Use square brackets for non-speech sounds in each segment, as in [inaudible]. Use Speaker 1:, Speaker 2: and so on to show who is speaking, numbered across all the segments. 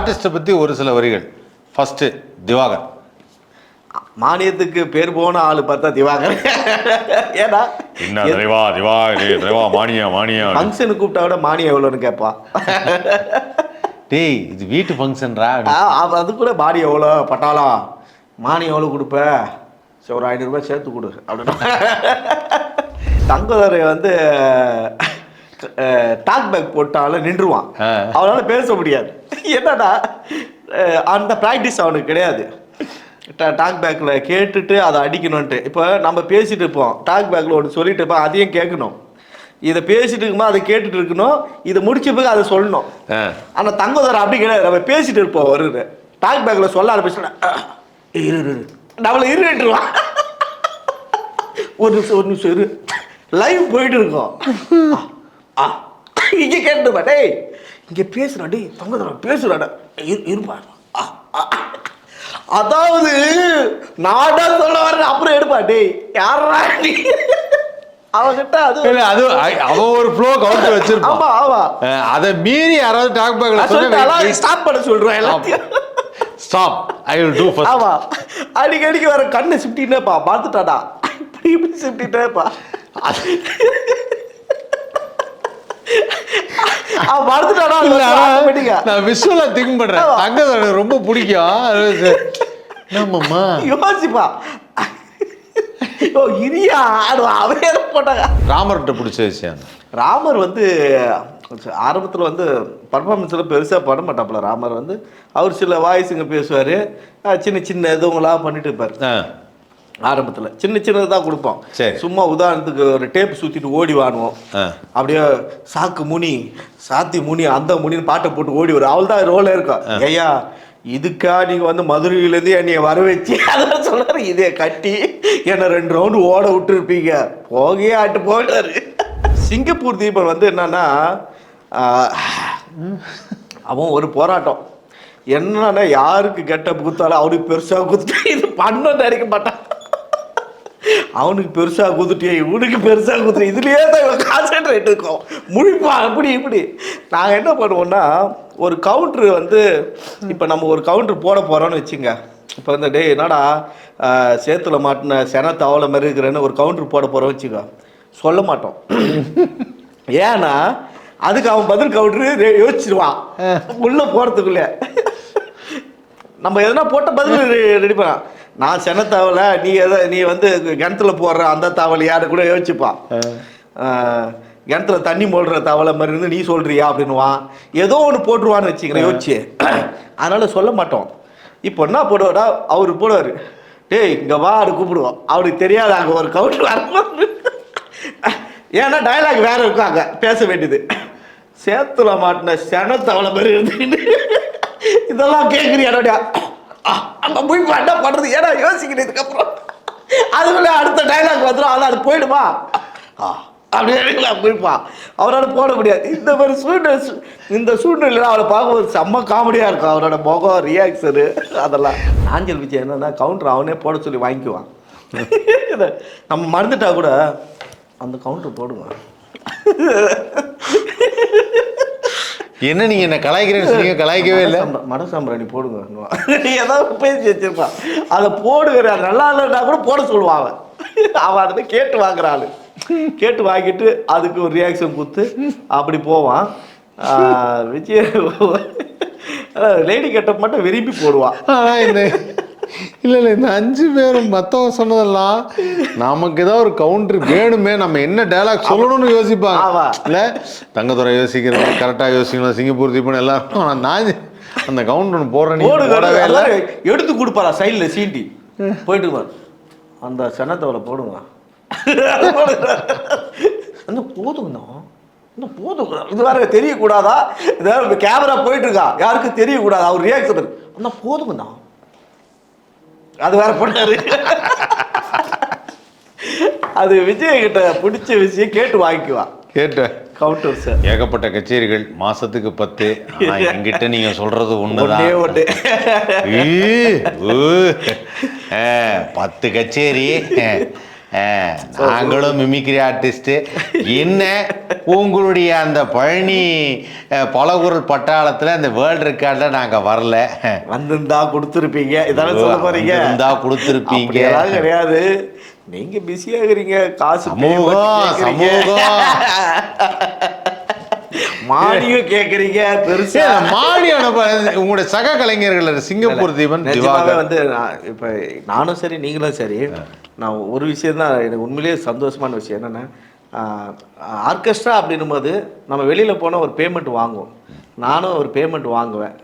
Speaker 1: ஆர்டிஸ்ட்டை பற்றி ஒரு சில வரிகள். ஃபஸ்ட்டு திவாகர்.
Speaker 2: மானியத்துக்கு பேர் போன ஆளு பார்த்தா திவாகர். ஏன்னா
Speaker 1: என்ன திரைவா திவா திரைவா மானியா மானியா.
Speaker 2: ஃபங்க்ஷனுக்கு கூப்பிட்டா விட மானியம் எவ்வளோன்னு கேட்பான்
Speaker 1: டேய் இது வீட்டு ஃபங்க்ஷன்ரா
Speaker 2: அது- அது கூட மானியம் எவ்வளோ? பட்டாளம். மானியம் எவ்வளோ கொடுப்ப? சரி ஒரு ஐநூறுரூபா சேர்த்து கொடு. அப்படின்னு தங்கதரை வந்து டாக் பேக் போட்டாலும் நின்றுவான். அவனால பேச முடியாது. என்னடா? அந்த ப்ராக்டிஸ் அவனுக்கு கிடையாது. டாக் பேக்கில் கேட்டுட்டு அதை அடிக்கணும்ன்ட்டு. இப்போ நம்ம பேசிட்டு இருப்போம். டாக் பேக்கில் ஒன்று சொல்லிட்டு இருப்போம். அதையும் கேட்கணும். இதை பேசிட்டு இருக்கும்போது அதை கேட்டுட்டு இருக்கணும். இதை முடிச்ச பிறகு அதை சொல்லணும். ஆனால் தங்கதர் அப்படி கிடையாது. நம்ம பேசிட்டு இருப்போம். வருது டாக் பேக்கில் சொல்ல ஆரம்பிச்சோன்னா இரு நம்மளை இருட்டுருவான் ஒரு நிமிஷம் ஒரு நிமிஷம் இரு. லைவ் போயிட்டு இருக்கோம். ஆ, இங்கே கேட்டுப்பா டேய் இங்கே பேசுறா டேய் தங்கதரா பேசுறாடா இரு இருப்பா. அதாவது நாடா சொல்ல வர அப்புறம் எடுப்பா டேய். யாரா நீ? அவகிட்ட அது
Speaker 1: இல்ல, அது ஒரு ஃப்ளோ கவுண்டர் வச்சிருப்பான்
Speaker 2: ஆமா. ஆமா
Speaker 1: அதை மீறி யாராவது டாக் பேக்ல
Speaker 2: ஸ்டாப் பண்ண சொல்றேன் எல்லாத்தையும்.
Speaker 1: Stop I will do first
Speaker 2: ஆமா. அடிக்கடி அடிக்க வர கண்ணை சிப்டினேப்பா பார்த்துட்டாடா. இப்படி இப்படி சிப்டிட்டேப்பா
Speaker 1: நான் விஷுவலா திங்க் பண்றேன்.
Speaker 2: ஆமா.
Speaker 1: தங்கத்தை எனக்கு ரொம்ப பிடிக்கும். ஆமாம்மா
Speaker 2: யோசிப்பா. ஓ அது அவரே போட்டாங்க?
Speaker 1: ராமர்கிட்ட பிடிச்ச விஷயம்
Speaker 2: ராமர் வந்து ஆரம்பத்தில் வந்து பர்ஃபார்மன்ஸில் பெருசாக பண்ண மாட்டாப்புல. ராமர் வந்து அவர் சில வாய்ஸுங்க பேசுவார். சின்ன சின்ன இதுவங்களாம் பண்ணிட்டு இருப்பார். ஆரம்பத்தில். சின்ன சின்னது தான் கொடுப்போம். சும்மா உதாரணத்துக்கு ஒரு டேப் சுற்றிட்டு ஓடி வாங்குவோம்
Speaker 1: ஆ.
Speaker 2: அப்படியே சாக்கு முனி சாத்தி முனி அந்த முனின்னு பாட்டை போட்டு ஓடி வரும். அவள் தான் ரோல இருக்கும் ஐயா இதுக்கா நீங்க வந்து மதுரையிலேருந்து என்னைய வர வச்சு [laughs] அதான் சொல்றாரு இதை கட்டி என்னை ரெண்டு ரவுண்டு ஓட விட்டுருப்பீங்க. போகவே ஆட்டு போட்டாரு. சிங்கப்பூர் தீபன் வந்து என்னன்னா அவன் ஒரு போராட்டம். என்னன்னா யாருக்கு கெட்ட குத்தாலும் அவனுக்கு பெருசாக குத்துட்டு இது பண்ண நினைக்க மாட்டான். அவனுக்கு பெருசா குதிட்டியே இவனுக்கு பெருசா குதிரை இதுலயே தான் இவன் கான்சென்ட்ரேட் இருக்கும். முழிப்பான் அப்படி இப்படி. நாங்கள் என்ன பண்ணுவோம்னா ஒரு கவுட்ரு வந்து இப்போ நம்ம ஒரு கவுட்ரு போட போறோம்னு வச்சுங்க. இப்போ இந்த டேய் என்னடா சேத்துல மாட்டின சென தவளை மாதிரி இருக்கிறேன்னு ஒரு கவுட்ரு போட போறோம் வச்சுக்கோ. சொல்ல மாட்டோம். ஏன்னா அதுக்கு அவன் பதில் கவுட்ரு யோசிச்சிருவான். உள்ள போறதுக்குள்ள. நம்ம எதனா போட்ட பதில் ரெடி பண்ணலாம். நான் சென நீ எதை நீ வந்து கிணத்துல போடுற அந்த தவளை யாரு கூட யோசிச்சுப்பான். கிணத்துல தண்ணி மூடுற தவளை மாதிரி இருந்து நீ சொல்றியா அப்படின்னுவான். ஏதோ ஒன்று போட்டுருவான்னு வச்சுக்கிறேன் யோசிச்சு. அதனால சொல்ல மாட்டோம். இப்போ என்ன போடுவாரா அவரு போடுவார். டேய் இங்க வா அப்படி கூப்பிடுவோம். அவருக்கு தெரியாது அங்கே ஒரு கவுண்டர் வரணும் ஏன்னா டயலாக் வேற இருக்கும் அங்கே. பேச வேண்டியது. சேத்துல மாட்டின சென தவளை மாதிரி இருந்துட்டு இதெல்லாம் கேட்குறியாடா அங்கே போய் என்ன பண்ணுறது ஏன்னா யோசிக்கிறேன் இதுக்கப்புறம்? அதுக்குள்ளே அடுத்த டைலாக் வந்துடும் அதான் அது போயிடுமா? ஆ, அப்படியே போய்ப்பான் அவரால் போட முடியாது. இந்த மாதிரி சூழ்நிலை இந்த சூழ்நிலையில் அவளை பார்க்கும்போது செம்ம காமெடியாக இருக்கும். அவரோட முகம் ரியாக்ஷனு அதெல்லாம். ஆஞ்சல் விஜய் என்னன்னா கவுண்டர் அவனே போட சொல்லி வாங்கிக்குவான். நம்ம மறந்துட்டா கூட அந்த கவுண்டர் போடுவான்.
Speaker 1: என்ன நீங்க என்ன கலாய்க்கிறேன்னு சொன்னீங்க கலாய்க்கவே இல்லை?
Speaker 2: மட- சாம்பிராணி போடுங்க. ஏதாவது பேசி வச்சிருப்பான் அதை போடுகிற நல்லா இல்லைன்னா கூட போட சொல்லுவான் அவன். அவன் அதை கேட்டு வாங்குற ஆளு. கேட்டு வாங்கிட்டு அதுக்கு ஒரு ரியாக்ஷன் கொடுத்து அப்படி போவான். விஜய் லேடி கெட்டப் மட்டும் விரும்பி போடுவான்.
Speaker 1: இல்ல இல்ல இந்த அஞ்சு பேரும் மத்தவங்க சொன்னதெல்லாம் நமக்கு ஏதாவது ஒரு கவுண்டர் வேணுமே நம்ம என்ன டயலாக் சொல்லணும்னு யோசிப்பாங்க. இல்ல தங்கத்துறை யோசிக்கிறது கரெக்டா யோசிக்கணும் சிங்கப்பூர் தீபன் எல்லாரும் ஆனா நான் அந்த கவுண்டர் போடுறேன்
Speaker 2: எடுத்து கொடுப்பாரா சைடில் சீட்டி போயிட்டு. அந்த செனத்தவளை போடுங்க. அந்த போதுங்கண்ணா இந்த போதுங்க இது வேற தெரியக்கூடாதா? இது வேற கேமரா போயிட்டு இருக்கா. யாருக்கும் தெரியக்கூடாது? அவர் ரியாக்ஷன் அந்த போதுங்கண்ணா அது வேற போட்டாரு. அது விஜய் கிட்ட பிடிச்ச விஷயம் கேட்டு வாங்கிக்குவான்
Speaker 1: கேட்டேன்
Speaker 2: கவுண்டர் சார்
Speaker 1: ஏகப்பட்ட கச்சேரிகள் மாசத்துக்கு பத்து. [laughs] என்கிட்ட நீங்க சொல்றது. ஆ, பத்து கச்சேரி. நாங்களும் மிமிக்ரி ஆர்டிஸ்ட் என்ன உங்களுடைய அந்த பழனி பலகுரல் பட்டாளத்தில் அந்த வேர்ல்டு ரெக்கார்டில் நாங்கள் வரல.
Speaker 2: வந்திருந்தா கொடுத்துருப்பீங்க. இதான சொல்ல போறீங்க?
Speaker 1: வந்திருந்தா கொடுத்திருப்பீங்க.
Speaker 2: கிடையாது. நீங்க பிஸியா இருக்கிறீங்க. காசு
Speaker 1: சமூகம். சமூகம்.
Speaker 2: மானியம் கேக்குறீங்க. பெருசா.
Speaker 1: அனுப்ப உங்களுடைய சக கலைஞர்கள் சிங்கப்பூர் தீபன்
Speaker 2: வந்து இப்ப நானும் சரி நீங்களும் சரி. நான் ஒரு விஷயம் தான் எனக்கு உண்மையிலேயே சந்தோஷமான விஷயம் என்னென்னா ஆர்கெஸ்ட்ரா அப்படின்னும் போது நம்ம வெளியில் போனால் ஒரு பேமெண்ட் வாங்குவோம். நானும் ஒரு பேமெண்ட் வாங்குவேன்.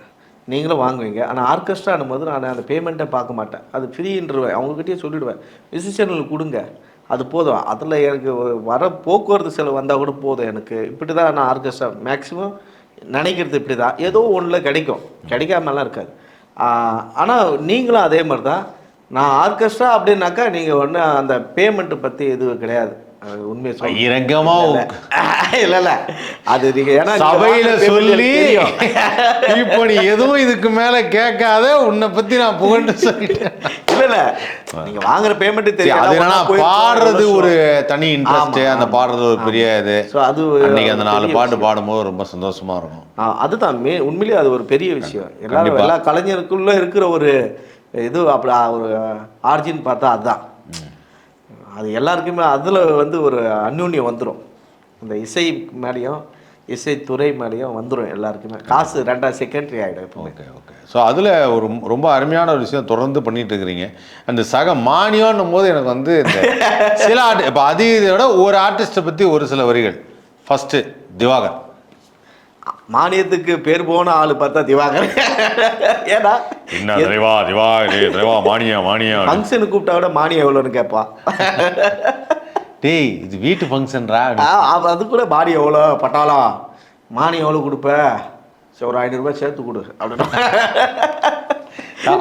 Speaker 2: நீங்களும் வாங்குவீங்க. ஆனால் ஆர்கெஸ்ட்ரானும் போது நான் அந்த பேமெண்ட்டை பார்க்க மாட்டேன். அது ஃப்ரீன்றுவேன் அவங்ககிட்டயே சொல்லிவிடுவேன் மியூசிஷியனுக்கு கொடுங்க. அது போதும். அதில் எனக்கு வர போக்குவரத்து செலவு வந்தால் கூட போதும் எனக்கு. இப்படி தான் நான் ஆர்கெஸ்ட்ரா மேக்ஸிமம் நினைக்கிறது இப்படி தான் ஏதோ ஒன்றில் கிடைக்கும். கிடைக்காமலாம் இருக்காது. ஆனால் நீங்களும் அதே மாதிரி தான் நான் ஆர்கெஸ்ட்ரா அப்படின்னாக்கா நீங்கள் ஒன்று அந்த பேமெண்ட்டு பற்றி எதுவும் கிடையாது. சொல்ல
Speaker 1: இரங்கமா
Speaker 2: இல்லை இல்லை. அது ஏன்னா
Speaker 1: சபையில சொல்லி. இப்போ நீ எதுவும் இதுக்கு மேல கேட்காத உன்னை பத்தி நான் புகழ்ந்து சொல்லிட்டேன்
Speaker 2: இல்ல. இல்ல நீங்க வாங்குற பேமெண்ட் தெரியும்
Speaker 1: அது என்னன்னா பாடுறது ஒரு தனி இன்ட்ரெஸ்ட் அந்த பாடுறது ஒரு பெரிய இது.
Speaker 2: அது
Speaker 1: அன்னைக்கு அந்த நாலு பாட்டு பாடும்போது ரொம்ப சந்தோஷமா இருக்கும்.
Speaker 2: அதுதான் உண்மையிலேயே அது ஒரு பெரிய விஷயம். எல்லாரும். எல்லா கலைஞருக்குள்ள இருக்கிற ஒரு இது அப்படி ஒரு ஆர்ஜின் பார்த்தா அதுதான் அது எல்லாருக்குமே அதில் வந்து ஒரு அந்யோன்யம் வந்துடும் அந்த இசை மேலேயும் இசைத்துறை மேலேயும் வந்துடும் எல்லாருக்குமே. காசு ரெண்டா செகண்டரி ஆகிடும் இப்போ
Speaker 1: ஓகே ஓகே. ஸோ அதில் ஒரு ரொம்ப அருமையான ஒரு விஷயம் தொடர்ந்து பண்ணிட்டு இருக்கிறீங்க. அந்த சக மானியம்னும் போது எனக்கு வந்து இந்த சில ஆர்ட் இப்போ அது இதை விட ஒரு ஆர்டிஸ்ட்டை பற்றி ஒரு சில வரிகள். ஃபஸ்ட்டு திவாகர்.
Speaker 2: மானியத்துக்கு பேர் போன ஆளு பார்த்தா திவாகர். ஏன்னா
Speaker 1: என்ன திவா திவா திவா மானியா மானியா.
Speaker 2: ஃபங்க்ஷனுக்கு கூப்பிட்டா விட மானியம் எவ்வளோன்னு கேட்பா.
Speaker 1: டேய் இது வீட்டு ஃபங்க்ஷன்ரா?
Speaker 2: அது கூட பாடி எவ்வளோ பட்டாளம்? மானியம் எவ்வளோ கொடுப்ப? சரி ஒரு ஐநூறுரூபா சேர்த்து கொடு அப்படின்னா.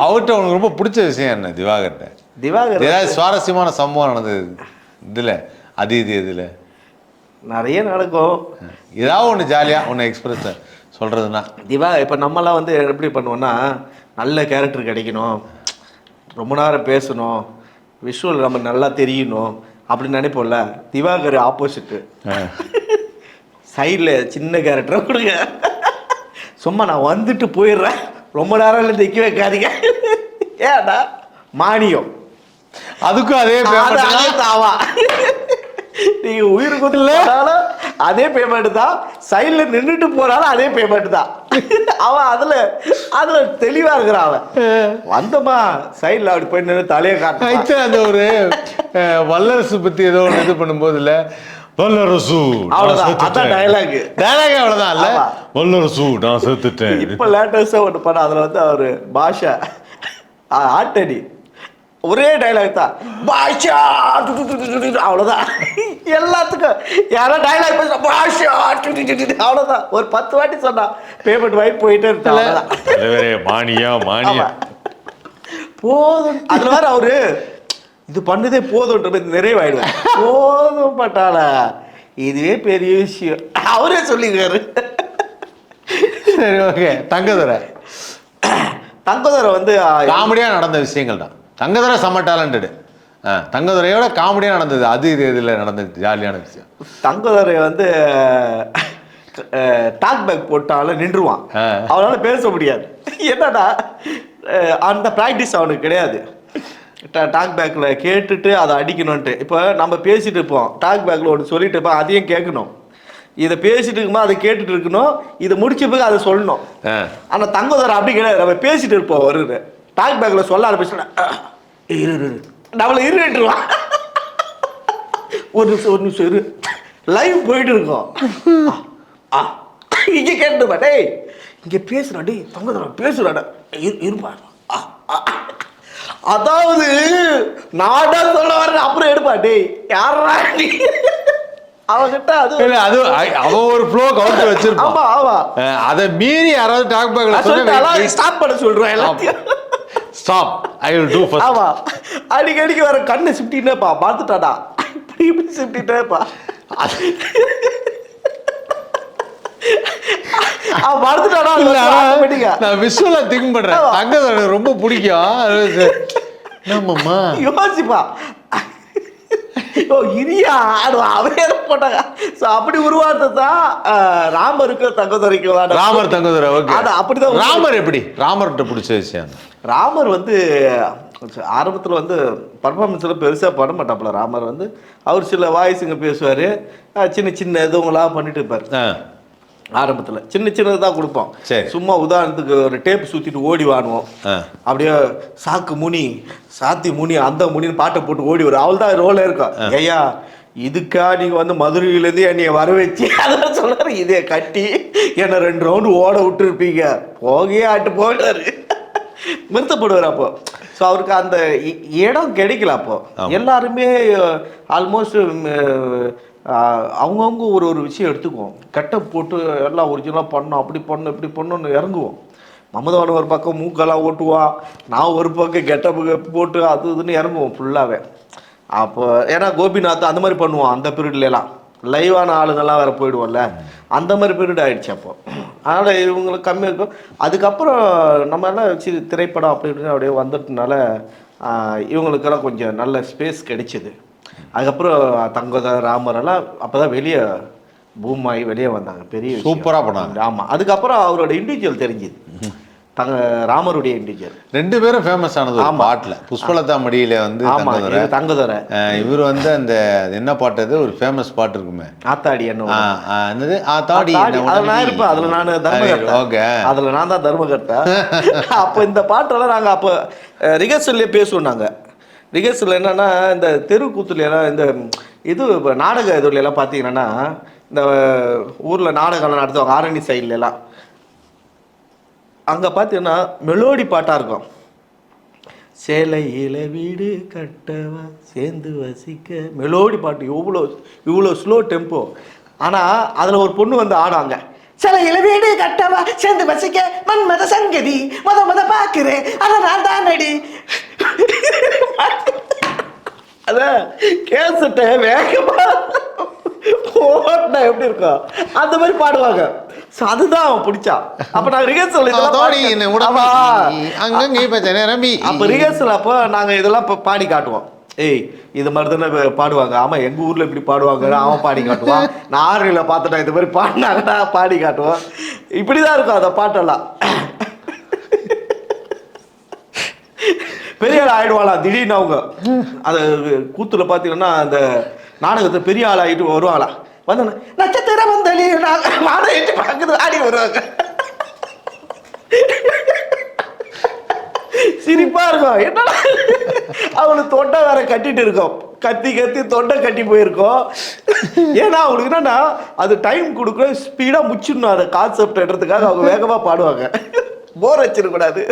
Speaker 1: அவர்கிட்ட உனக்கு ரொம்ப பிடிச்ச விஷயம் என்ன திவாகர்கிட்ட
Speaker 2: திவாகர்
Speaker 1: ஏதாவது சுவாரஸ்யமான சம்பவம் நடந்தது இதில்? அது இது இதில்?
Speaker 2: நிறைய நடக்கும்.
Speaker 1: ஏதாவது ஒன்று ஜாலியாக ஒன்று எக்ஸ்பிரஸ் சொல்கிறதுனா
Speaker 2: திவா இப்போ நம்மலாம் வந்து எப்படி பண்ணுவோம்னா நல்ல கேரக்டர் கிடைக்கணும். ரொம்ப நேரம் பேசணும். விஷுவல் நம்ம நல்லா தெரியணும் அப்படின்னு நினைப்போம்ல. திவாகர் ஆப்போசிட்டு சைடில் சின்ன கேரக்டரை கொடுங்க. சும்மா நான் வந்துட்டு போயிடுறேன். ரொம்ப நேரம் இல்லை நிற்க வைக்காதீங்க. ஏடா மானியம்.
Speaker 1: அதுக்கும் அதே.
Speaker 2: தாவா. நீங்க உயிர் குதினாலும் அதே பேமெண்ட் தான். சைடுல நின்றுட்டு போனாலும் அதே பேமெண்ட் தான். அவன் அதுல அதுல தெளிவா இருக்கிறான் அவன். வந்தமா சைடுல அப்படி போய் நின்று தலையை காட்டு
Speaker 1: அந்த ஒரு வல்லரசு பத்தி ஏதோ ஒன்று இது பண்ணும்போது இல்ல வல்லரசு.
Speaker 2: அதான் dialogue.
Speaker 1: dialogue அவ்வளவுதான் இல்ல. வல்லரசு நான் செத்துட்டேன்.
Speaker 2: இப்ப லேட்டஸ்டா ஒன்று பண்ண அதுல வந்து அவரு பாஷா ஆட்டடி. ஒரே டைலாக் தான். பாஷா டு எல்லாத்துக்கும். யாரோ டைலாக் பேச பாஷா டு டு டு டு டு, அவ்வளவுதான். ஒரு பத்து வாட்டி சொன்னா பேமெண்ட் வாங்கி போயிட்டே.
Speaker 1: தலைவரே மானியா மானியா.
Speaker 2: போதும். அதுல வேற அவரு இது பண்ணதே போதும்ன்ற மாதிரி நிறைவாயிடுவார். போதும் பட்டாள. இதுவே பெரிய விஷயம். அவரே சொல்லிக்கிறாரு
Speaker 1: சரி ஓகே. தங்கதுரை.
Speaker 2: தங்கோதரை வந்து ஆ,
Speaker 1: காமெடியா நடந்த விஷயங்கள் தான் தங்கதுரை செம்ம டேலண்டடு தங்கதுரையோட காமெடியா நடந்தது. அது இது இதில் நடந்தது ஜாலியான விஷயம்.
Speaker 2: தங்கோதரை வந்து டாக் பேக் போட்டாலும் நின்றுவான். அவனால பேச முடியாது. என்னடா அந்த ப்ராக்டிஸ் அவனுக்கு கிடையாது. டாக் பேக்கில் கேட்டுட்டு அதை அடிக்கணும்ன்ட்டு. இப்போ நம்ம பேசிட்டு இருப்போம். டாக் பேக்கில் ஒன்று சொல்லிட்டு இருப்போம். அதையும் கேட்கணும். இதை பேசிட்டு இருக்கும்போது அதை கேட்டுட்டு இருக்கணும். இதை முடிச்ச பிறகு அதை சொல்லணும். ஆனால் தங்கோதரை அப்படி கிடையாது. நம்ம பேசிட்டு இருப்போம். ஒரு டாக் பேக்கில் சொல்ல ஆரம்பிச்சோன்னா இரு. நம்மளை இருட்டுருவான் ஒரு நிமிஷம் ஒரு நிமிஷம் இரு. லைவ் போயிட்டு இருக்கோம். ஆ, இங்க கேட்டுப்பா டேய். இங்க பேசுறா டேய். தங்கதுரா பேசுறாடா இரு இருப்பா. அதாவது நாடா சொல்ல வர அப்புறம் எடுப்பா டேய். யாரா நீ? அவகிட்ட அது
Speaker 1: இல்ல அது அ- அவன் ஒரு ஃப்ளோ கவுண்டர் வச்சிருப்பான்
Speaker 2: ஆமா ஆமா.
Speaker 1: அதை மீறி யாராவது டாக் பேக்ல
Speaker 2: ஸ்டாப் பண்ண சொல்றேன் எல்லாத்தையும்.
Speaker 1: Stop I will do first
Speaker 2: ஆமா. அடிக்கடி அடிக்கடி வர கண்ணு சிப்டினேப்பா பார்த்துட்டாடா. இப்படி இப்படி சிப்டிட்டேப்பா பார்த்துட்டாடா.
Speaker 1: இல்ல. நான் விஷுவலா திங்க் பண்றேன். எனக்கு ரொம்ப பிடிக்கும். நம்மம்மா
Speaker 2: யோசிப்பா. ஓ அது அவரே போட்டாங்க? ஸோ அப்படி உருவானது தான் அஹ், ராமருக்கு தங்கதுரைக்கு
Speaker 1: ராமர் தங்கதுரை ஓகே
Speaker 2: அப்படிதான்
Speaker 1: ராமர் எப்படி? ராமர்கிட்ட பிடிச்ச விஷயம்.
Speaker 2: ராமர் வந்து ஆரம்பத்தில் வந்து பர்ஃபார்மன்ஸில் பெருசாக பண்ண மாட்டாப்புல ராமர் வந்து அவர் சில வாய்ஸுங்க பேசுவார். சின்ன சின்ன இதுவங்களாம் பண்ணிட்டு இருப்பார். ஆரம்பத்தில். சின்ன சின்னது தான் கொடுப்போம். சும்மா உதாரணத்துக்கு ஒரு டேப் சுற்றிட்டு ஓடி வாடுவோம்
Speaker 1: ஆ.
Speaker 2: அப்படியே சாக்கு முனி சாத்தி முனி அந்த முனின்னு பாட்டை போட்டு ஓடி வரும். அவள் தான் ரோல இருக்கும் ஐயா இதுக்கா நீங்க வந்து மதுரையிலேருந்து என்னைய வர வச்சு [laughs] அதான் சொல்றாரு இதை கட்டி என்னை ரெண்டு ரவுண்டு ஓட விட்டுருப்பீங்க. போகையே ஆட்டு போயிட்டாரு வருத்தப்படுவார் அப்போ. ஸோ அவருக்கு அந்த இடம் கிடைக்கல அப்போ. எல்லாருமே ஆல்மோஸ்ட் அவங்கவுங்க ஒரு ஒரு விஷயம் எடுத்துக்குவோம். கட்டப் போட்டு எல்லாம் ஒரிஜினலாக பண்ணோம் அப்படி பண்ணோம் இப்படி பண்ணோன்னு இறங்குவோம். மமதவன் ஒரு பக்கம் மூக்கெல்லாம் ஓட்டுவான் நான் ஒரு பக்கம் கெட்டப்பு போட்டு அது இதுன்னு இறங்குவோம் ஃபுல்லாகவே அப்போ ஏன்னா கோபிநாத் அந்த மாதிரி பண்ணுவான் அந்த பீரியட்லாம் லைவான ஆளுங்கெல்லாம் வேற போயிடுவோம்ல. அந்த மாதிரி பீரியட் ஆயிடுச்சு அப்போ. அதனால் இவங்களுக்கு கம்மியாக இருக்கும். அதுக்கப்புறம் நம்ம எல்லாம் சரி திரைப்படம் அப்படி இப்படின்னு அப்படியே வந்துட்டனால இவங்களுக்கெல்லாம் கொஞ்சம் நல்ல ஸ்பேஸ் கிடைச்சிது. அதுக்கப்புறம் தங்கத ராமர் எல்லாம் அப்போ தான் வெளியே பூம் ஆகி வெளியே வந்தாங்க. பெரிய விஷயம்.
Speaker 1: சூப்பரா பண்ணாங்க.
Speaker 2: ஆமாம் அதுக்கப்புறம் அவரோட இண்டிவிஜுவல் தெரிஞ்சுது. தங்க ராமருடைய இண்டிவிஜுவல்
Speaker 1: ரெண்டு பேரும் ஃபேமஸ் ஆனது. பாட்டுல. புஷ்பலதா மடியில வந்து தங்கதுரை. இவர் வந்து அந்த என்ன பாட்டு அது? ஒரு ஃபேமஸ் பாட்டு இருக்குமே.
Speaker 2: ஆத்தாடி என்ன
Speaker 1: என்னது? ஆ தாடி
Speaker 2: தாடி, அதுல நான் இருப்பேன். அதுல நான் தர்மகர்த்தா
Speaker 1: ஓகே.
Speaker 2: அதுல நான் தான் தர்மகர்த்தா அப்போ இந்த பாட்டெல்லாம் நாங்க அப்போ ரிகர்சல்லே பேசுவோம் நாங்க. ரிகர்சல் என்னன்னா இந்த தெருக்கூத்துல எல்லாம் இந்த இது இப்ப நாடக இதுல எல்லாம் பார்த்தீங்கன்னா இந்த ஊர்ல நாடகம்லாம் நடத்துவாங்க. ஆரணி சைட்ல எல்லாம் அங்கே பார்த்தீங்கன்னா மெலோடி பாட்டாக இருக்கும். சேலையில வீடு கட்டவா சேர்ந்து வசிக்க. மெலோடி பாட்டு. இவ்வளோ இவ்வளோ ஸ்லோ டெம்போ ஆனால் அதில் ஒரு பொண்ணு வந்து ஆடாங்க சிலையில வீடு கட்டவா சேர்ந்து வசிக்க மன்மத சங்கதி மத மத பார்க்குறேன் அதை நான் தான் நடி அதான் கேசட்டை வேகமாக ஓட்டினா எப்படி இருக்கும் அந்த மாதிரி பாடுவாங்க. ஸோ அதுதான் அவன் பிடிச்சா. அப்போ நான் ரிஹர்சல் அப்போ ரிஹர்சல் அப்போ நாங்கள் இதெல்லாம் பாடி காட்டுவோம். ஏய் இது மாதிரி தானே பாடுவாங்க. ஆமா எங்க ஊர்ல இப்படி பாடுவாங்க. அவன் பாடி காட்டுவான். நான் ஆறுல பார்த்துட்டேன் இது மாதிரி பாடினாங்கன்னா பாடி காட்டுவான். இப்படிதான் இருக்கும் அந்த பாட்டெல்லாம். பெரிய ஆள் ஆயிடுவாளாம் திடீர்னு அவங்க. அது கூத்துல பாத்தீங்கன்னா அந்த நாடகத்தை பெரிய ஆள் ஆகிட்டு வருவாங்களா வந்து நட்சத்திரம் வந்தலி வாடகை பார்க்குது ஆடி வருவாங்க சிரிப்பா இருக்கும். என்னடா? அவளுக்கு தொண்டை வேற கட்டிட்டு இருக்கோம். கத்தி கத்தி தொண்டை கட்டி போயிருக்கோம். ஏன்னா அவங்களுக்கு என்னன்னா அது டைம் கொடுக்குற ஸ்பீடா முச்சிடணும் அந்த கான்செப்ட் எடுறதுக்காக அவங்க வேகமா பாடுவாங்க. போர் வச்சிடக்கூடாது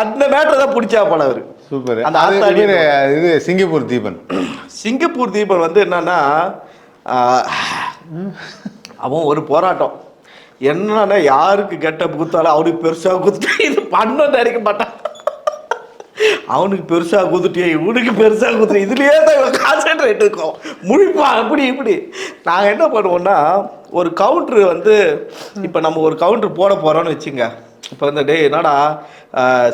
Speaker 2: அந்த மேட்டர் தான் பிடிச்சா போல அவரு.
Speaker 1: சூப்பர்
Speaker 2: அந்த ஆத்தாடி
Speaker 1: இது சிங்கப்பூர் தீபன்.
Speaker 2: சிங்கப்பூர் தீபன் வந்து என்னன்னா அவன் ஒரு போராட்டம். என்னன்னா யாருக்கு கெட்ட குத்தாலும் அவனுக்கு பெருசா குத்துட்டு இது பண்ண நினைக்க மாட்டான். அவனுக்கு பெருசா குத்துட்டியே இவனுக்கு பெருசா குத்துட்டு இதுலயே தான் கான்சென்ட்ரேட் இருக்கும். முழிப்பான் அப்படி இப்படி. நாங்க என்ன பண்ணுவோம்னா ஒரு கவுண்டர் வந்து இப்போ நம்ம ஒரு கவுண்டர் போட போறோம்னு வச்சுங்க. இப்போ இந்த டேய் என்னடா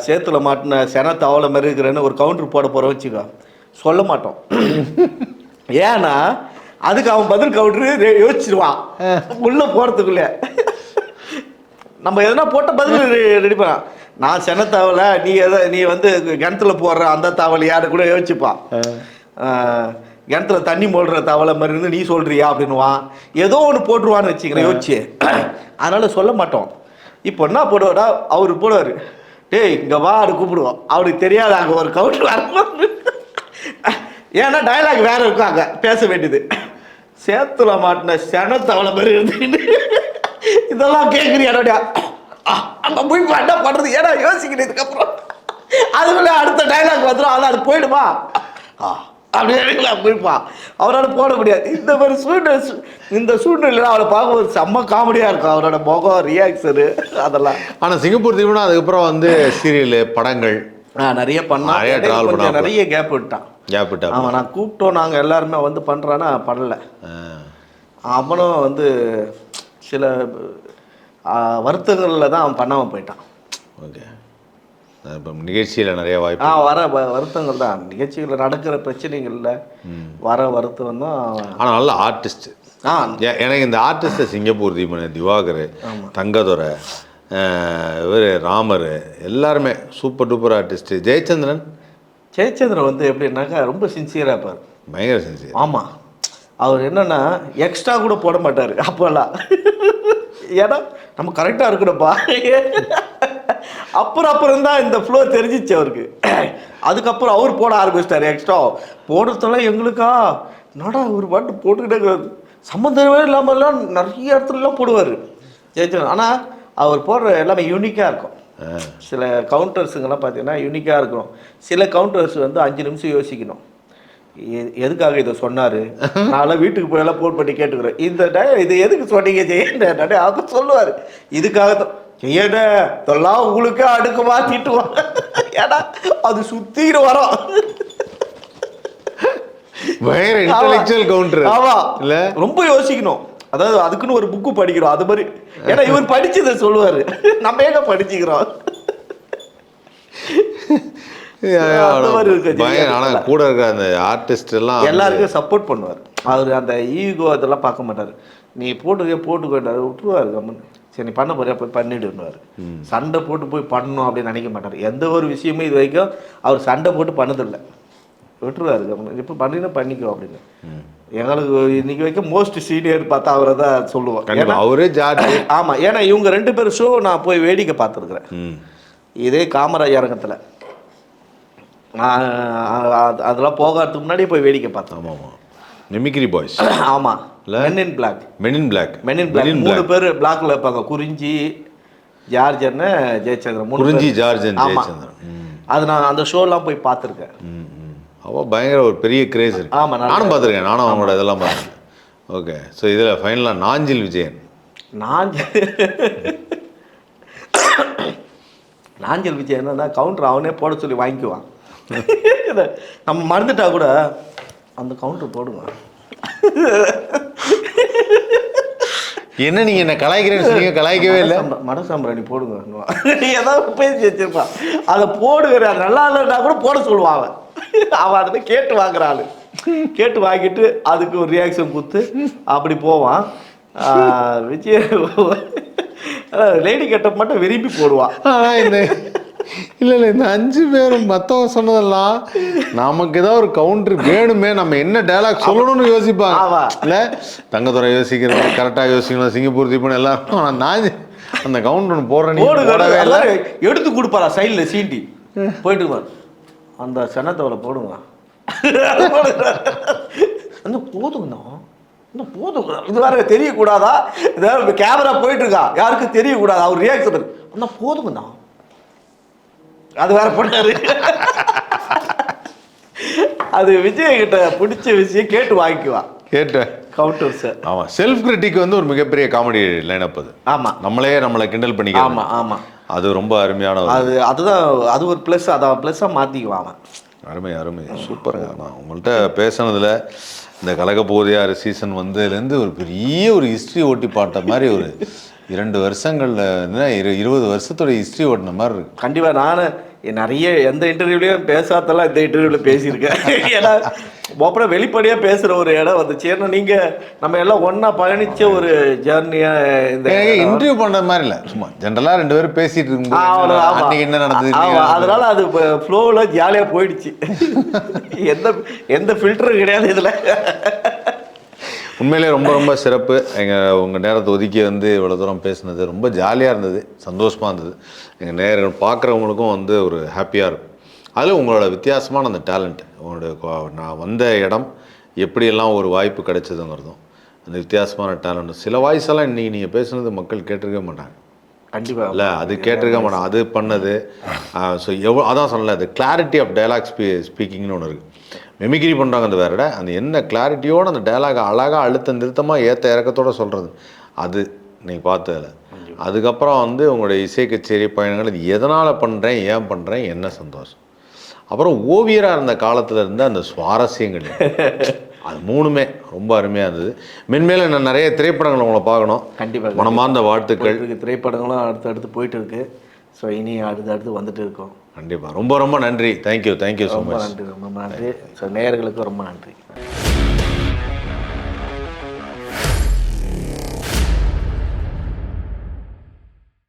Speaker 2: சேத்துல மாட்டின சென தவளை மாதிரி இருக்கிறேன்னு ஒரு கவுண்டர் போட போறோம் வச்சுக்கோ. சொல்ல மாட்டோம். [laughs] ஏன்னா அதுக்கு அவன் பதில் கவுண்டரு யோசிச்சிருவான் உள்ள போறதுக்குள்ள. நம்ம எதனா போட்ட பதில் ரெடி பண்ணலாம் நான் சென தவளை நீ எதை நீ வந்து கிணத்துல போடுற அந்த தவளை யாரு கூட யோசிச்சுப்பான் கிணத்துல தண்ணி மோடுற தவளை மாதிரி இருந்து நீ சொல்றியா அப்படின்னுவான். ஏதோ ஒன்று போட்டுருவான்னு வச்சுக்கிறேன் யோசிச்சு. [clears throat] அதனால சொல்ல மாட்டோம். இப்போ என்ன போடுவாடா அவரு போடுவாரு டேய் இங்க வா அப்படி கூப்பிடுவோம். அவருக்கு தெரியாது அங்க ஒரு கவுண்டர் வரணும் ஏன்னா டயலாக் வேற இருக்கும் அங்க பேச வேண்டியது. சேத்துல மாட்டின செனத்தவளை மாதிரி இருந்து இதெல்லாம் கேட்குறியாடா அங்க போய் என்ன பண்றது? ஏன்னா யோசிக்கிறேன் இதுக்கப்புறம். அதுக்குள்ள அடுத்த டைலாக் வந்துடும் அது அது போயிடுமா? ஆ, அப்படியே போய்ப்பான் அவரால் போட முடியாது. இந்த மாதிரி சூழ்நிலை இந்த சூழ்நிலையில் அவளை பார்க்கும்போது செம்ம காமெடியாக இருக்கும். அவரோட முகம் ரியாக்ஷனு அதெல்லாம்.
Speaker 1: ஆனா சிங்கப்பூர் தீபனா அதுக்கப்புறம் வந்து சீரியல் படங்கள்.
Speaker 2: நிறைய பண்ணா.
Speaker 1: நிறைய பண்ணா
Speaker 2: நிறைய கேப் விட்டான். ஆமாம் நான் கூப்பிட்டோம். நாங்கள் எல்லாருமே வந்து பண்ணுறான்னா பண்ணல. அவனும் வந்து சில வருத்தங்களில் தான் அவன் பண்ணாமல் போயிட்டான்.
Speaker 1: ஓகே. இப்போ நிகழ்ச்சியில் நிறைய வாய்ப்பு
Speaker 2: ஆ வர வருத்தங்கள் தான். நிகழ்ச்சிகளில் நடக்கிற பிரச்சனைகள்ல வர வருத்தம் தான்.
Speaker 1: ஆனால் நல்ல ஆர்டிஸ்ட்
Speaker 2: ஆ.
Speaker 1: எனக்கு இந்த ஆர்டிஸ்ட்டை சிங்கப்பூர் தீபன் திவாகர் தங்கதுரை இவர் ராமர் எல்லாருமே super duper artist Jayachandran?
Speaker 2: Jayachandran வந்து எப்படின்னாக்கா ரொம்ப சின்சியராக இருப்பார்.
Speaker 1: பயங்கர சென்சி
Speaker 2: ஆமாம் அவர் என்னன்னா எக்ஸ்ட்ரா கூட போட மாட்டார் அப்போல்லாம். ஏன்னா நம்ம கரெக்டாக இருக்கணும்ப்பா. அப்புறம் அப்புறம் தான் இந்த ஃப்ளோ தெரிஞ்சிச்சு அவருக்கு. அதுக்கப்புறம் அவர் போட ஆரம்பிச்சிட்டாரு எக்ஸ்ட்ரா போடுறதெல்லாம் எங்களுக்கா? என்னடா ஒரு பாட்டு போட்டுக்கிட்டே சம்மந்தமே இல்லாமலாம் நிறைய இடத்துலலாம் போடுவார். ஜெயிச்சோம் ஆனால் அவர் போடுற எல்லாமே யூனிக்காக இருக்கும். சில கவுண்டர்ஸுங்கெல்லாம் பார்த்தீங்கன்னா யூனிக்காக இருக்கும். சில கவுண்டர்ஸ் வந்து அஞ்சு நிமிஷம் யோசிக்கணும். எ- எதுக்காக இதை சொன்னாரு? [laughs] நான்லாம் வீட்டுக்கு போய் எல்லாம் ஃபோன் பண்ணி கேட்டுக்கிறேன். இந்த டை- இது எதுக்கு சொன்னீங்க? ஜெயண்ட அவர் சொல்லுவார். இதுக்காக தான் ஜெயண்ட இதெல்லாம் உங்களுக்கு அடுக்கு மாத்திட்டுவான் ஏன்னா அது சுத்திட்டு வரோம்.
Speaker 1: பயங்கர இன்டெலெக்சுவல் கவுண்டர்
Speaker 2: ஆமா.
Speaker 1: இல்ல?
Speaker 2: ரொம்ப யோசிக்கணும். அதாவது அதுக்குன்னு ஒரு புக்கு படிக்கிறோம். அது மாதிரி. ஏன்னா இவர் படிச்சதை சொல்லுவாரு. நம்ம எங்க படிச்சுக்கிறோம்?
Speaker 1: கூட இருக்கிற அந்த ஆர்டிஸ்ட் எல்லாம்
Speaker 2: எல்லாருக்கும் சப்போர்ட் பண்ணுவார். அவர் அந்த ஈகோ அதெல்லாம் பார்க்க மாட்டார். நீ போட்டுக்க போட்டுக்கோட்டாரு விட்டுருவாரு கம்மன் சரி நீ பண்ண போறியா? போய் பண்ணிடுவார் சண்டை போட்டு போய் பண்ணணும் அப்படின்னு நினைக்க மாட்டார். எந்த ஒரு விஷயமும் இது வரைக்கும் அவர் சண்டை போட்டு பண்ணதில்லை. விட்டுருவாரு. இப்போ பண்ணினா பண்ணிக்கோ அப்படின்னு. எங்களுக்கு இன்னைக்கு வரைக்கும் மோஸ்ட் சீனியர் பார்த்தா அவரை தான் சொல்லுவோம்.
Speaker 1: அவரே ஜார்ஜ்
Speaker 2: ஆமா ஏன்னா இவங்க ரெண்டு பேரும் ஷோ நான் போய் வேடிக்கை பார்த்துருக்குறேன். இதே காமராஜ் அரங்கத்தில். அதெல்லாம் போகிறதுக்கு முன்னாடியே போய் வேடிக்கை பார்த்தோம்
Speaker 1: ஆமாம். ஆமாம் மிமிக்ரி பாய்ஸ்
Speaker 2: ஆமா.
Speaker 1: இல்ல?
Speaker 2: Men black
Speaker 1: men in black
Speaker 2: men in black மூணு பேர் பிளாக்ல இருப்பாங்க. குறிஞ்சி ஜார்ஜன்னு ஜெயச்சந்திரன். மூணு
Speaker 1: குறிஞ்சி. ஜார்ஜன். ஜெயச்சந்திரன்.
Speaker 2: அது நான் அந்த ஷோலாம் போய் பார்த்துருக்கேன்.
Speaker 1: ம் ம். அவ பயங்கர ஒரு பெரிய கிரேஸ் இருக்கு.
Speaker 2: ஆமா, நல்லா
Speaker 1: நானும் பார்த்துருக்கேன். நானும் அவங்களோட இதெல்லாம் பார்த்தேன் ஓகே. ஸோ இதில் ஃபைனலாக நாஞ்சில் விஜயன்.
Speaker 2: நாஞ்சல் [coughs] நாஞ்சல் விஜய் என்னன்னா கவுண்டர் அவனே போட சொல்லி வாங்கிக்குவான். [laughs] நம்ம மறந்துட்டா கூட அந்த கவுண்டர் போடுங்க
Speaker 1: என்ன நீங்கள் என்ன கலாய்க்கிறேன்னு சொன்னீங்க கலாய்க்கவே இல்லை?
Speaker 2: மட- சாம்பிராணி போடுங்க ஏதாவது பேசி வச்சிருப்பான் அதை போடுகிற நல்லா இல்லைன்னா கூட போட சொல்லுவான் அவன். அவன் அதை கேட்டு வாங்குற ஆளு. கேட்டு வாங்கிட்டு அதுக்கு ஒரு ரியாக்ஷன் கொடுத்து அப்படி போவான். விஜய் லேடி கெட்டப் மட்டும் விரும்பி போடுவான்
Speaker 1: இல்லை இல்லை இந்த அஞ்சு பேரும் மற்றவங்க சொன்னதெல்லாம் நமக்கு ஏதாவது ஒரு கவுண்டர் வேணுமே நம்ம என்ன டயலாக் சொல்லணும்னு யோசிப்பாங்க. இல்லை தங்கத்துறை யோசிக்கிறது கரெக்டாக யோசிக்கணும் சிங்கப்பூர் தீபன் எல்லாரும் ஆனா நான் அந்த கவுண்டர் போடுறேன்
Speaker 2: எடுத்து கொடுப்பாரா சைடில் சீட்டி போயிட்டு. அந்த செனத்தவளை போடுங்க அந்த போதுங்கண்ணா இந்த போதுங்க இது வேற தெரியக்கூடாதா? இது வேற கேமரா போயிட்டு இருக்கா. யாருக்கும் தெரியக்கூடாது? அவர் ரியாக்ஷன் அந்த போதுங்கண்ணா அது வேற போட்டாரு. அது விஜய் கிட்ட பிடிச்ச விஷயம் கேட்டு வாங்கிக்குவான்
Speaker 1: கேட்டேன்
Speaker 2: கவுண்டர்ஸ்
Speaker 1: ஆமாம் செல்ஃப் கிரிட்டிக் வந்து ஒரு மிகப்பெரிய காமெடி லைனப் அது.
Speaker 2: ஆமா.
Speaker 1: நம்மளே நம்மளை கிண்டல்
Speaker 2: ஆமா
Speaker 1: பண்ணிக்கலாம்
Speaker 2: ஆமா.
Speaker 1: அது ரொம்ப அருமையான
Speaker 2: அது அதுதான் அது ஒரு ப்ளஸ் அதை ப்ளஸ்ஸாக மாற்றிக்குவான் அவன்.
Speaker 1: அருமை அருமை. சூப்பருங்க நான் உங்கள்கிட்ட பேசுனதுல இந்த கலகபோதையார் சீசன் வந்ததுலேருந்து ஒரு பெரிய ஒரு ஹிஸ்ட்ரி ஓட்டி பாட்ட மாதிரி ஒரு இரண்டு வருஷங்கள்ல இரு இருபது வருஷத்தோட ஹிஸ்ட்ரி ஓட்டின மாதிரி இருக்கு.
Speaker 2: கண்டிப்பா நான் நிறைய எந்த இன்டர்வியூலையும் பேசாதெல்லாம் இந்த இன்டர்வியூல பேசியிருக்கேன். [laughs] ஏன்னா அப்புறம் வெளிப்படையா பேசுற ஒரு இடம் வந்துச்சு. ஏன்னா நீங்க நம்ம எல்லாம் ஒண்ணா பயணிச்ச ஒரு ஜேர்னியா இந்த
Speaker 1: இன்டர்வியூ பண்ண மாதிரி இல்லை. சும்மா ஜென்ரலாக ரெண்டு பேரும் பேசிட்டு
Speaker 2: ஆ,
Speaker 1: இருக்கும்போது என்ன நடந்தது?
Speaker 2: அதனால அது ஃப்ளோவில் ஜாலியா போயிடுச்சு. [laughs] எந்த எந்த ஃபில்டரும் கிடையாது இதுல.
Speaker 1: உண்மையிலே ரொம்ப ரொம்ப சிறப்பு. எங்கள் உங்கள் நேரத்தை ஒதுக்கி வந்து இவ்வளோ தூரம் பேசுனது ரொம்ப ஜாலியாக இருந்தது சந்தோஷமாக இருந்தது. எங்கள் நேரம் பார்க்குறவங்களுக்கும் வந்து ஒரு ஹாப்பியாக இருக்கும். அதில் உங்களோட வித்தியாசமான அந்த டேலண்ட் உங்களுடைய நான் வந்த இடம் எப்படியெல்லாம் ஒரு வாய்ப்பு கிடைச்சதுங்கிறதும் அந்த வித்தியாசமான டேலண்ட். சில வாய்ஸ் எல்லாம் இன்றைக்கி நீங்கள் பேசுனது மக்கள் கேட்டிருக்க மாட்டாங்க.
Speaker 2: கண்டிப்பா.
Speaker 1: இல்லை அது கேட்டிருக்க மாட்டான் அது பண்ணது. [laughs] ஸோ எவ்வளோ அதான் சொல்லல அது கிளாரிட்டி ஆஃப் டயலாக் ஸ்பீ ஸ்பீக்கிங்னு ஒன்று இருக்குது மெமிக்ரி பண்ணுறாங்க அந்த வேறட. அந்த என்ன கிளாரிட்டியோட அந்த டயலாக் அழகாக அழுத்த நிறுத்தமாக ஏற்ற இறக்கத்தோட சொல்கிறது அது நீங்கள் பார்த்ததில்ல அதுக்கப்புறம் வந்து உங்களுடைய இசை கச்சேரி பயணங்கள் இது எதனால் பண்ணுறேன் ஏன் பண்ணுறேன் என்ன சந்தோஷம். அப்புறம் ஓவியராக இருந்த காலத்தில் இருந்த அந்த சுவாரஸ்யங்கள். அது மூணுமே ரொம்ப அருமையாக இருந்தது. மென்மேலும் நான் நிறைய திரைப்படங்கள் உங்களை பார்க்கணும்.
Speaker 2: கண்டிப்பா
Speaker 1: மனமார்ந்த வாழ்த்துக்கள்.
Speaker 2: திரைப்படங்களும் அடுத்து அடுத்து போயிட்டு இருக்கு. ஸோ இனி அடுத்து அடுத்து வந்துட்டு இருக்கோம்.
Speaker 1: கண்டிப்பாக ரொம்ப ரொம்ப நன்றி. தேங்க்யூ தேங்க்யூ ஸோ மச்
Speaker 2: நன்றி ரொம்ப நன்றி. ஸோ நேயர்களுக்கும் ரொம்ப நன்றி.